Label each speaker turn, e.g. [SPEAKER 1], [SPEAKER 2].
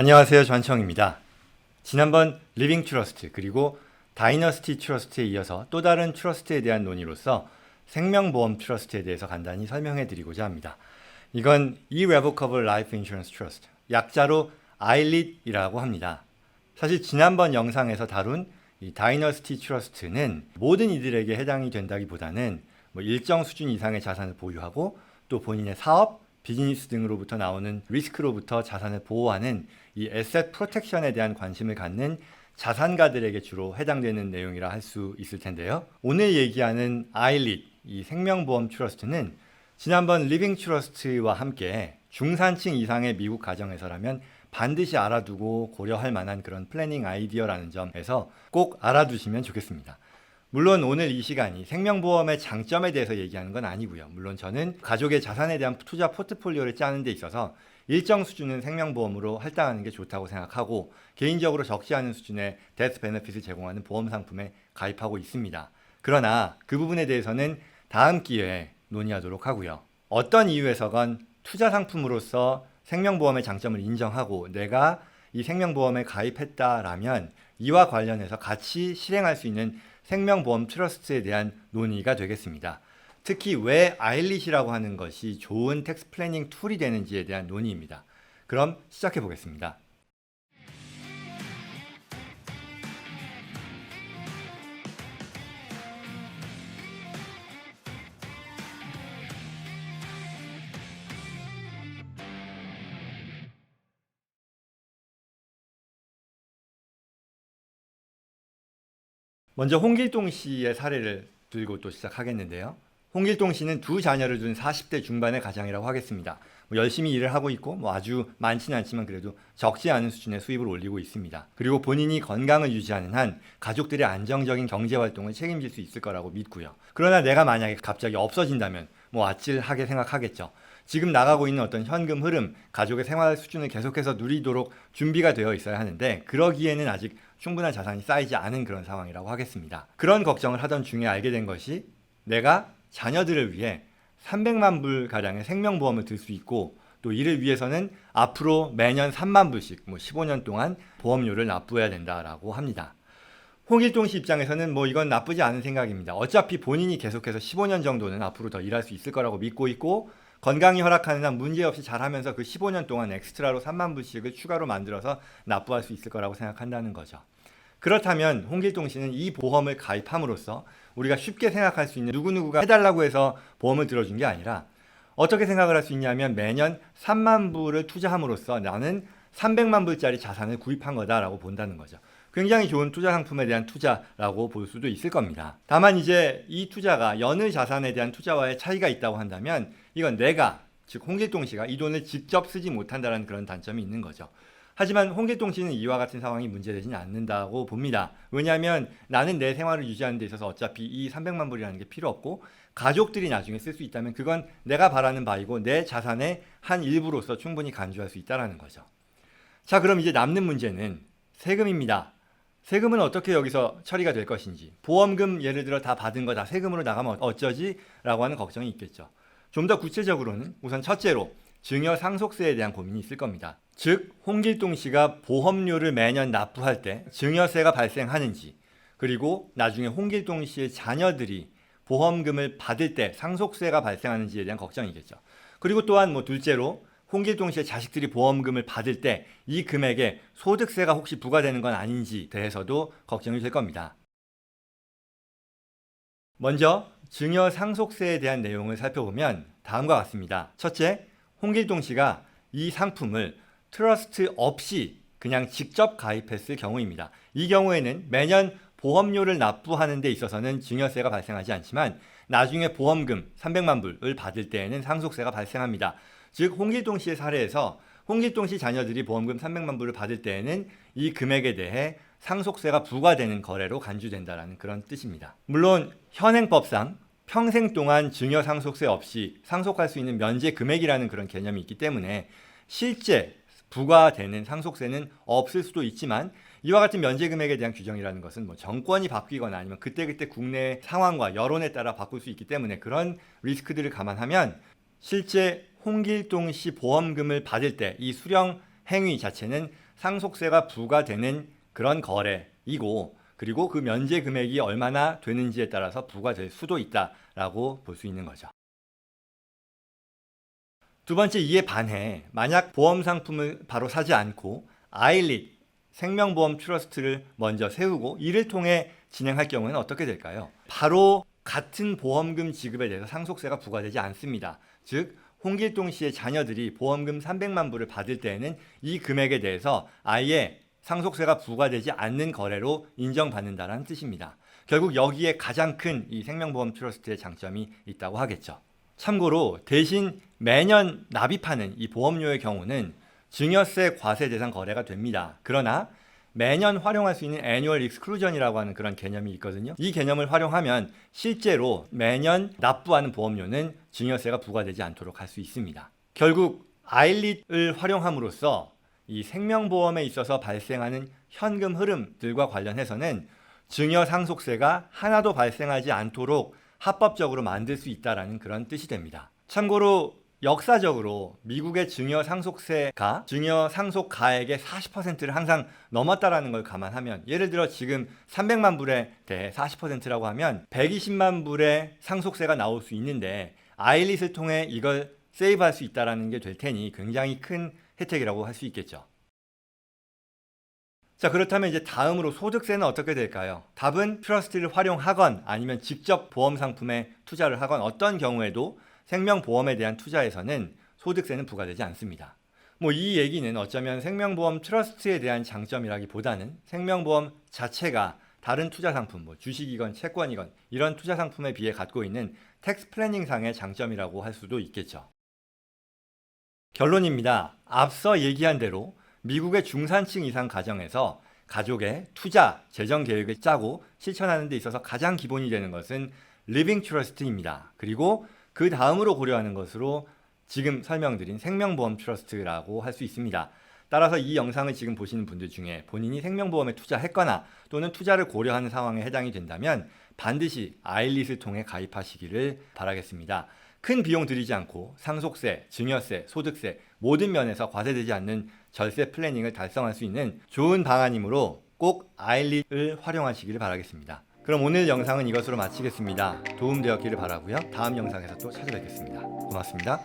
[SPEAKER 1] 안녕하세요. 전청입니다. 지난번 리빙 트러스트 그리고 다이너스티 트러스트에 이어서 또 다른 트러스트에 대한 논의로서 생명보험 트러스트에 대해서 간단히 설명해 드리고자 합니다. 이건 Irrevocable Life Insurance Trust, 약자로 ILIT이라고 합니다. 사실 지난번 영상에서 다룬 이 다이너스티 트러스트는 모든 이들에게 해당이 된다기보다는 뭐 일정 수준 이상의 자산을 보유하고 또 본인의 사업, 비즈니스 등으로부터 나오는 리스크로부터 자산을 보호하는 이 에셋 프로텍션에 대한 관심을 갖는 자산가들에게 주로 해당되는 내용이라 할 수 있을 텐데요. 오늘 얘기하는 아일릿, 이 생명보험 트러스트는 지난번 리빙 트러스트와 함께 중산층 이상의 미국 가정에서라면 반드시 알아두고 고려할 만한 그런 플래닝 아이디어라는 점에서 꼭 알아두시면 좋겠습니다. 물론 오늘 이 시간이 생명보험의 장점에 대해서 얘기하는 건 아니고요. 물론 저는 가족의 자산에 대한 투자 포트폴리오를 짜는 데 있어서 일정 수준은 생명보험으로 할당하는 게 좋다고 생각하고 개인적으로 적지 않은 수준의 데스 베네핏을 제공하는 보험 상품에 가입하고 있습니다. 그러나 그 부분에 대해서는 다음 기회에 논의하도록 하고요. 어떤 이유에서건 투자 상품으로서 생명보험의 장점을 인정하고 내가 이 생명보험에 가입했다라면 이와 관련해서 같이 실행할 수 있는 생명보험 트러스트에 대한 논의가 되겠습니다. 특히 왜 아일릿이라고 하는 것이 좋은 텍스 플래닝 툴이 되는지에 대한 논의입니다. 그럼 시작해 보겠습니다. 먼저 홍길동 씨의 사례를 들고 또 시작하겠는데요. 홍길동 씨는 두 자녀를 둔 40대 중반의 가장이라고 하겠습니다. 뭐 열심히 일을 하고 있고 뭐 아주 많지는 않지만 그래도 적지 않은 수준의 수입을 올리고 있습니다. 그리고 본인이 건강을 유지하는 한 가족들의 안정적인 경제 활동을 책임질 수 있을 거라고 믿고요. 그러나 내가 만약에 갑자기 없어진다면 뭐 아찔하게 생각하겠죠. 지금 나가고 있는 어떤 현금 흐름, 가족의 생활 수준을 계속해서 누리도록 준비가 되어 있어야 하는데 그러기에는 아직 충분한 자산이 쌓이지 않은 그런 상황이라고 하겠습니다. 그런 걱정을 하던 중에 알게 된 것이 내가 자녀들을 위해 300만 불 가량의 생명보험을 들 수 있고 또 이를 위해서는 앞으로 매년 3만 불씩 뭐 15년 동안 보험료를 납부해야 된다라고 합니다. 홍일동 씨 입장에서는 뭐 이건 나쁘지 않은 생각입니다. 어차피 본인이 계속해서 15년 정도는 앞으로 더 일할 수 있을 거라고 믿고 있고 건강이 허락하는 한 문제없이 잘하면서 그 15년 동안 엑스트라로 3만 불씩을 추가로 만들어서 납부할 수 있을 거라고 생각한다는 거죠. 그렇다면 홍길동 씨는 이 보험을 가입함으로써 우리가 쉽게 생각할 수 있는 누구누구가 해달라고 해서 보험을 들어준 게 아니라 어떻게 생각을 할 수 있냐면 매년 3만 불을 투자함으로써 나는 300만 불짜리 자산을 구입한 거다라고 본다는 거죠. 굉장히 좋은 투자 상품에 대한 투자라고 볼 수도 있을 겁니다. 다만 이제 이 투자가 연을 자산에 대한 투자와의 차이가 있다고 한다면 이건 내가 즉 홍길동 씨가 이 돈을 직접 쓰지 못한다는 그런 단점이 있는 거죠. 하지만 홍길동 씨는 이와 같은 상황이 문제되지는 않는다고 봅니다. 왜냐하면 나는 내 생활을 유지하는 데 있어서 어차피 이 300만 불이라는 게 필요 없고 가족들이 나중에 쓸 수 있다면 그건 내가 바라는 바이고 내 자산의 한 일부로서 충분히 간주할 수 있다라는 거죠. 자, 그럼 이제 남는 문제는 세금입니다. 세금은 어떻게 여기서 처리가 될 것인지 보험금 예를 들어 다 받은 거 다 세금으로 나가면 어쩌지? 라고 하는 걱정이 있겠죠. 좀 더 구체적으로는 우선 첫째로 증여 상속세에 대한 고민이 있을 겁니다. 즉 홍길동 씨가 보험료를 매년 납부할 때 증여세가 발생하는지 그리고 나중에 홍길동 씨의 자녀들이 보험금을 받을 때 상속세가 발생하는지에 대한 걱정이겠죠. 그리고 또한 뭐 둘째로 홍길동 씨의 자식들이 보험금을 받을 때 이 금액에 소득세가 혹시 부과되는 건 아닌지 대해서도 걱정이 될 겁니다. 먼저 증여 상속세에 대한 내용을 살펴보면 다음과 같습니다. 첫째, 홍길동 씨가 이 상품을 트러스트 없이 그냥 직접 가입했을 경우입니다. 이 경우에는 매년 보험료를 납부하는 데 있어서는 증여세가 발생하지 않지만 나중에 보험금 300만 불을 받을 때에는 상속세가 발생합니다. 즉 홍길동 씨의 사례에서 홍길동 씨 자녀들이 보험금 300만 불을 받을 때에는 이 금액에 대해 상속세가 부과되는 거래로 간주된다라는 그런 뜻입니다. 물론 현행법상 평생 동안 증여 상속세 없이 상속할 수 있는 면제 금액이라는 그런 개념이 있기 때문에 실제 부과되는 상속세는 없을 수도 있지만 이와 같은 면제 금액에 대한 규정이라는 것은 뭐 정권이 바뀌거나 아니면 그때그때 국내 상황과 여론에 따라 바꿀 수 있기 때문에 그런 리스크들을 감안하면 실제 홍길동 씨 보험금을 받을 때 이 수령 행위 자체는 상속세가 부과되는 그런 거래이고 그리고 그 면제 금액이 얼마나 되는지에 따라서 부과될 수도 있다라고 볼 수 있는 거죠. 두 번째 이에 반해 만약 보험 상품을 바로 사지 않고 아일릿 생명보험 트러스트를 먼저 세우고 이를 통해 진행할 경우에는 어떻게 될까요? 바로 같은 보험금 지급에 대해서 상속세가 부과되지 않습니다. 즉 홍길동 씨의 자녀들이 보험금 300만 불을 받을 때에는 이 금액에 대해서 아예 상속세가 부과되지 않는 거래로 인정받는다는 뜻입니다. 결국 여기에 가장 큰 이 생명보험 트러스트의 장점이 있다고 하겠죠. 참고로 대신 매년 납입하는 이 보험료의 경우는 증여세 과세 대상 거래가 됩니다. 그러나 매년 활용할 수 있는 애뉴얼 익스클루전이라고 하는 그런 개념이 있거든요. 이 개념을 활용하면 실제로 매년 납부하는 보험료는 증여세가 부과되지 않도록 할 수 있습니다. 결국 아일릿을 활용함으로써 이 생명보험에 있어서 발생하는 현금 흐름들과 관련해서는 증여 상속세가 하나도 발생하지 않도록 합법적으로 만들 수 있다라는 그런 뜻이 됩니다. 참고로 역사적으로 미국의 증여 상속세가 증여 상속 가액의 40%를 항상 넘었다라는 걸 감안하면 예를 들어 지금 300만 불에 대해 40%라고 하면 120만 불의 상속세가 나올 수 있는데 아일릿을 통해 이걸 세이브할 수 있다라는 게 될 테니 굉장히 큰 혜택이라고 할 수 있겠죠. 자 그렇다면 이제 다음으로 소득세는 어떻게 될까요? 답은 트러스트를 활용하건 아니면 직접 보험 상품에 투자를 하건 어떤 경우에도 생명보험에 대한 투자에서는 소득세는 부과되지 않습니다. 뭐 이 얘기는 어쩌면 생명보험 트러스트에 대한 장점이라기보다는 생명보험 자체가 다른 투자 상품, 뭐 주식이건 채권이건 이런 투자 상품에 비해 갖고 있는 텍스 플래닝상의 장점이라고 할 수도 있겠죠. 결론입니다. 앞서 얘기한 대로 미국의 중산층 이상 가정에서 가족의 투자 재정 계획을 짜고 실천하는 데 있어서 가장 기본이 되는 것은 리빙 트러스트입니다. 그리고 그 다음으로 고려하는 것으로 지금 설명드린 생명보험 트러스트라고 할 수 있습니다. 따라서 이 영상을 지금 보시는 분들 중에 본인이 생명보험에 투자했거나 또는 투자를 고려하는 상황에 해당이 된다면 반드시 아일릿을 통해 가입하시기를 바라겠습니다. 큰 비용 들이지 않고 상속세, 증여세, 소득세 모든 면에서 과세되지 않는 절세 플래닝을 달성할 수 있는 좋은 방안이므로 꼭 아일릿을 활용하시기를 바라겠습니다. 그럼 오늘 영상은 이것으로 마치겠습니다. 도움되었기를 바라고요. 다음 영상에서 또 찾아뵙겠습니다. 고맙습니다.